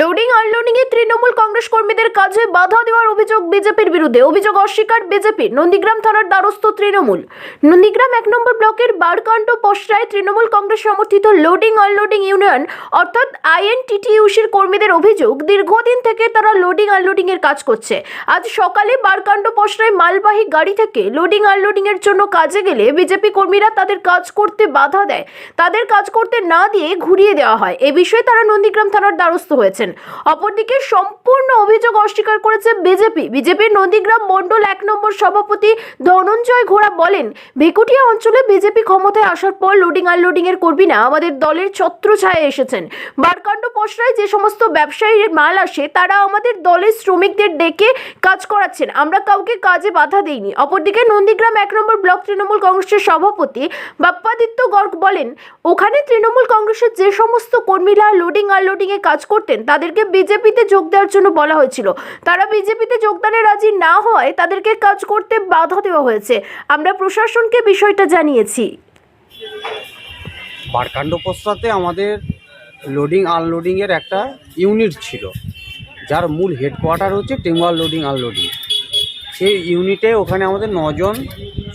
Loading unloading এ তৃণমূল কংগ্রেস কর্মীদের কাজে বাধা দেওয়ার অভিযোগ বিজেপির বিরুদ্ধে। অভিযোগ অস্বীকার বিজেপি, নন্দীগ্রাম থানার দ্বারস্থ তৃণমূল। নন্দীগ্রাম এক নম্বর ব্লকের বারকাণ্ড পশরায় তৃণমূল কংগ্রেস সমর্থিত লোডিং আনলোডিং ইউনিয়ন অর্থাৎ আইএনটিটিইউসির কর্মীদের অভিযোগ, দীর্ঘদিন থেকে তারা লোডিং আনলোডিং এর কাজ করছে। আজ সকালে বারকাণ্ড পশরায় মালবাহী গাড়ি থেকে লোডিং আনলোডিং এর জন্য কাজে গেলে বিজেপি কর্মীরা তাদের কাজ করতে বাধা দেয়। তাদের কাজ করতে না দিয়ে ঘুরিয়ে দেওয়া হয়। এ বিষয়ে তারা নন্দীগ্রাম থানার দ্বারস্থ হয়েছেন অপরদিকে সম্পূর্ণ অভিযোগ অস্বীকার করেছে বিজেপি। বিজেপির নন্দীগ্রাম মণ্ডল এক নম্বর সভাপতি ধনঞ্জয় ঘোড়া বলেন, ভেকুটিয়া অঞ্চলে বিজেপি ক্ষমতায় আসার পর লোডিং আনলোডিং এর কর্মীরা আমাদের দলের ছত্রছায়ায় এসেছেন। বারকাণ্ড পশরায় যে সমস্ত ব্যবসায়ীর মাল আসে, তারা আমাদের দলের শ্রমিকদের ডেকে কাজ করাচ্ছেন। আমরা কাউকে কাজে বাধা দেইনি। অপরদিকে নন্দীগ্রাম এক নম্বর ব্লক তৃণমূল কংগ্রেসের সভাপতি বাপ্পাদিত্য গর্গ বলেন, ওখানে তৃণমূল কংগ্রেসের যে সমস্ত কর্মীরা লোডিং আনলোডিং এ কাজ করতেন তাদেরকে বিজেপিতে যোগ দেওয়ার জন্য বলা হয়েছিল। তারা বিজেপিতে যোগদানে রাজি না হওয়ায় তাদেরকে কাজ করতে বাধা দেওয়া হয়েছে। আমরা প্রশাসনকে বিষয়টা জানিয়েছি। বারকাণ্ড পোস্টাতে আমাদের লোডিং আনলোডিংয়ের একটা ইউনিট ছিল। যার মূল হেডকোয়ার্টার হচ্ছে টেঙ্গুয়ার লোডিং আনলোডিং সেই ইউনিটে ওখানে আমাদের নজন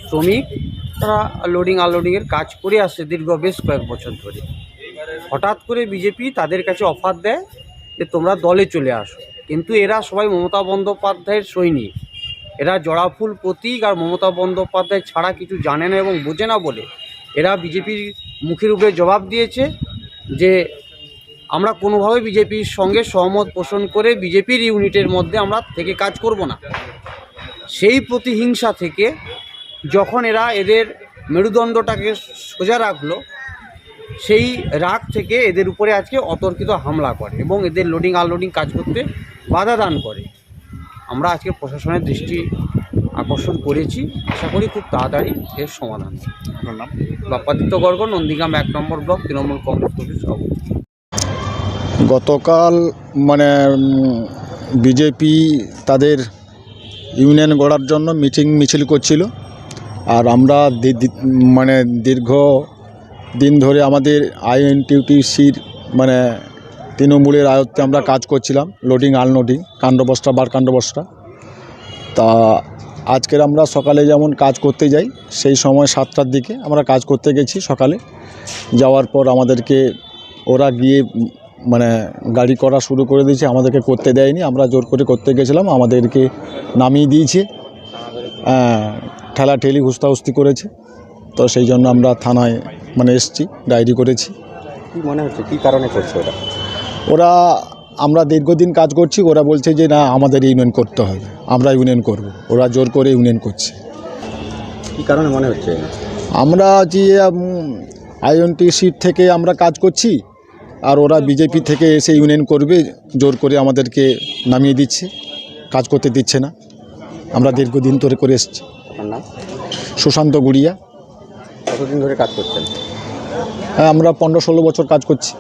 শ্রমিক, তারা লোডিং আনলোডিংয়ের কাজ করে আসছে দীর্ঘ বেশ কয়েক বছর ধরে। হঠাৎ করে বিজেপি তাদের কাছে অফার দেয় যে তোমরা দলে চলে আসো। কিন্তু এরা সবাই মমতা বন্দ্যোপাধ্যায়ের সৈনিক। এরা জড়াফুল প্রতীক আর মমতা বন্দ্যোপাধ্যায় ছাড়া কিছু জানে না এবং বোঝে না বলে এরা বিজেপির মুখের উপরে জবাব দিয়েছে যে আমরা কোনোভাবে বিজেপির সঙ্গে সহমত পোষণ করে বিজেপির ইউনিটের মধ্যে আমরা থেকে কাজ করব না। সেই প্রতিহিংসা থেকে যখন এরা এদের মেরুদণ্ডটাকে সোজা রাখল সেই রাগ থেকে এদের উপরে আজকে অতর্কিত হামলা করে এবং এদের লোডিং আনলোডিং কাজ করতে বাধা দান করে। আমরা আজকে প্রশাসনের দৃষ্টি আকর্ষণ করেছি। আশা করি খুব তাড়াতাড়ি এর সমাধান হবে। আপনার নাম? বাপ্পাদিত্য গর্গ নন্দীগ্রাম এক নম্বর ব্লক তৃণমূল কংগ্রেস কর্মী সভাপতি। গতকাল মানে বিজেপি তাদের ইউনিয়ন গড়ার জন্য মিটিং মিছিল করছিল। আর আমরা মানে দীর্ঘ দিন ধরে আমাদের আইএনটিউটিসির মানে তৃণমূলের আয়ত্তে আমরা কাজ করছিলাম লোডিং আনলোডিং কাণ্ডবস্ত্রা বার কাণ্ডবস্ত্রা। তা আজকের আমরা সকালে যেমন কাজ করতে যাই সেই সময় সাতটার দিকে আমরা কাজ করতে গেছি সকালে। যাওয়ার পর আমাদেরকে ওরা গিয়ে মানে গাড়ি করা শুরু করে দিয়েছে আমাদেরকে করতে দেয়নি আমরা জোর করে করতে গেছিলাম আমাদেরকে নামিয়ে দিয়েছে। হ্যাঁ, ঠেলাঠেলি হুস্তাহুস্তি করেছে। তো সেই জন্য আমরা থানায় মানে এসছি ডায়েরি করেছি। কি মনে হচ্ছে? কি কারণে করছে ওরা? ওরা আমরা দীর্ঘদিন কাজ করছি ওরা বলছে যে না আমাদের ইউনিয়ন করতে হবে। আমরা ইউনিয়ন করব। ওরা জোর করে ইউনিয়ন করছে। কি কারণে মনে হচ্ছে? আমরা যে আইএনটি সিট থেকে আমরা কাজ করছি আর ওরা বিজেপি থেকে এসে ইউনিয়ন করবে জোর করে আমাদেরকে নামিয়ে দিচ্ছে। কাজ করতে দিচ্ছে না। আমরা দীর্ঘদিন ধরে করে এসেছি। সুশান্ত গুড়িয়া। কতদিন ধরে কাজ করছেন? হ্যাঁ আমরা পনেরো ষোলো বছর কাজ করছি।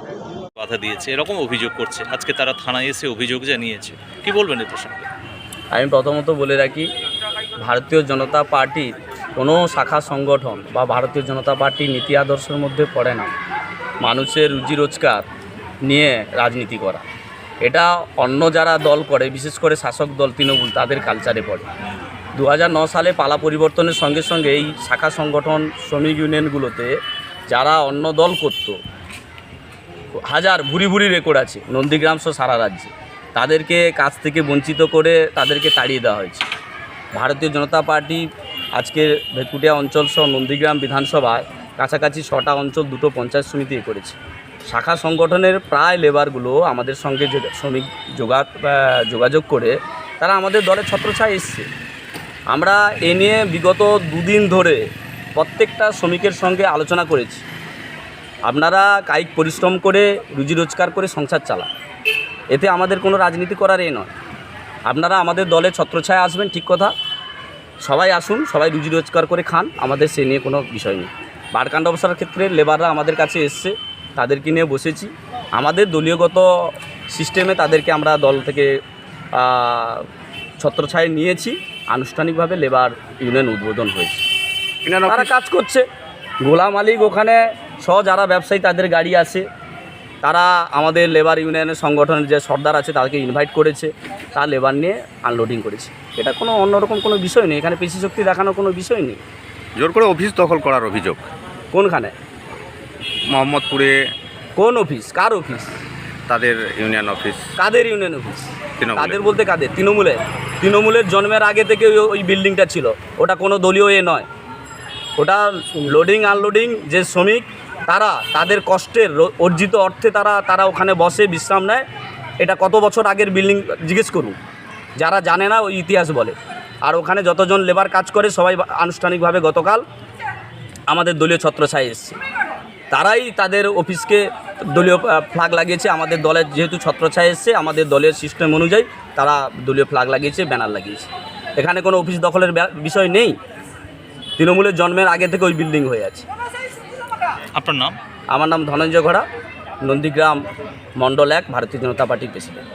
বাধা দিয়েছে এরকম অভিযোগ করছে। আজকে তারা থানায় এসে অভিযোগ জানিয়েছে। কি বলবেন এ প্রসঙ্গে আমি প্রথমত বলে রাখি ভারতীয় জনতা পার্টির কোনো শাখা সংগঠন বা ভারতীয় জনতা পার্টির নীতি আদর্শের মধ্যে পড়ে না। মানুষের রুজি রোজগার নিয়ে রাজনীতি করা। এটা অন্য যারা দল করে বিশেষ করে শাসক দল তৃণমূল তাদের কালচারে পড়ে। দু সালে পালা পরিবর্তনের সঙ্গে সঙ্গে এই শাখা সংগঠন শ্রমিক ইউনিয়নগুলোতে যারা অন্য দল করতো, হাজার ভুরি ভুরি রেকর্ড আছে নন্দীগ্রাম সহ সারা রাজ্যে। তাদেরকে কাজ থেকে বঞ্চিত করে তাদেরকে তাড়িয়ে দেওয়া হয়েছে। ভারতীয় জনতা পার্টি আজকে ভেকুটিয়া অঞ্চল সহ নন্দীগ্রাম বিধানসভায় কাছাকাছি ছটা অঞ্চল দুটো পঞ্চায়েত সমিতি করেছে। শাখা সংগঠনের প্রায় লেবারগুলো আমাদের সঙ্গে শ্রমিক যোগা যোগাযোগ করে তারা আমাদের দলের ছত্রছায় এসছে। আমরা এ নিয়ে বিগত দুদিন ধরে প্রত্যেকটা শ্রমিকের সঙ্গে আলোচনা করেছি। আপনারা কায়িক পরিশ্রম করে, রুজি রোজগার করে সংসার চালান। এতে আমাদের কোনো রাজনীতি করার এ নয়। আপনারা আমাদের দলে ছত্রছায়া আসবেন, ঠিক কথা। সবাই আসুন, সবাই রুজি রোজগার করে খান, আমাদের সে নিয়ে কোনো বিষয় নেই। বারকাণ্ড অবস্থার ক্ষেত্রে লেবাররা আমাদের কাছে এসছে, তাদেরকে নিয়ে বসেছি। আমাদের দলীয়গত সিস্টেমে তাদেরকে আমরা দল থেকে ছত্রছায় নিয়েছি। আনুষ্ঠানিকভাবে লেবার ইউনিয়ন উদ্বোধন হয়েছে। তারা কাজ করছে। গোলাম মালিক ওখানে সহ যারা ব্যবসায়ী তাদের গাড়ি আছে। তারা আমাদের লেবার ইউনিয়নের সংগঠনের যে সর্দার আছে তাদেরকে ইনভাইট করেছে। তা লেবার নিয়ে আনলোডিং করেছে। এটা কোনো অন্যরকম কোনো বিষয় নেই। এখানে পেশি শক্তি দেখানোর কোনো বিষয় নেই। জোর করে অফিস দখল করার অভিযোগ? কোনখানে? মোহাম্মদপুরে? কোন অফিস কার অফিস তাদের ইউনিয়ন অফিস কাদের ইউনিয়ন অফিস। কাদের বলতে কাদের? তৃণমূলের। তৃণমূলের জন্মের আগে থেকে ওই- বিল্ডিংটা ছিল। ওটা কোনো দলীয় এ নয়। ওটা লোডিং আনলোডিং যে শ্রমিক, তারা তাদের কষ্টের অর্জিত অর্থে তারা তারা ওখানে বসে বিশ্রাম নেয়। এটা কত বছর আগের বিল্ডিং জিজ্ঞেস করুন। যারা জানে না, ওই ইতিহাস বলে। আর ওখানে যতজন লেবার কাজ করে, সবাই আনুষ্ঠানিকভাবে গতকাল আমাদের দলীয় ছত্রছায় এসছে। তারাই তাদের অফিসকে দলীয় ফ্ল্যাগ লাগিয়েছে। আমাদের দলের যেহেতু ছত্রছায় এসছে, আমাদের দলের সিস্টেম অনুযায়ী তারা দলীয় ফ্ল্যাগ লাগিয়েছে ব্যানার লাগিয়েছে। এখানে কোনো অফিস দখলের বিষয় নেই। তৃণমূলের জন্মের আগে থেকে ওই বিল্ডিং হয়ে আছে। আপনার নাম? আমার নাম ধনঞ্জয় ঘোড়া নন্দীগ্রাম মণ্ডল এক ভারতীয় জনতা পার্টির প্রেসিডেন্ট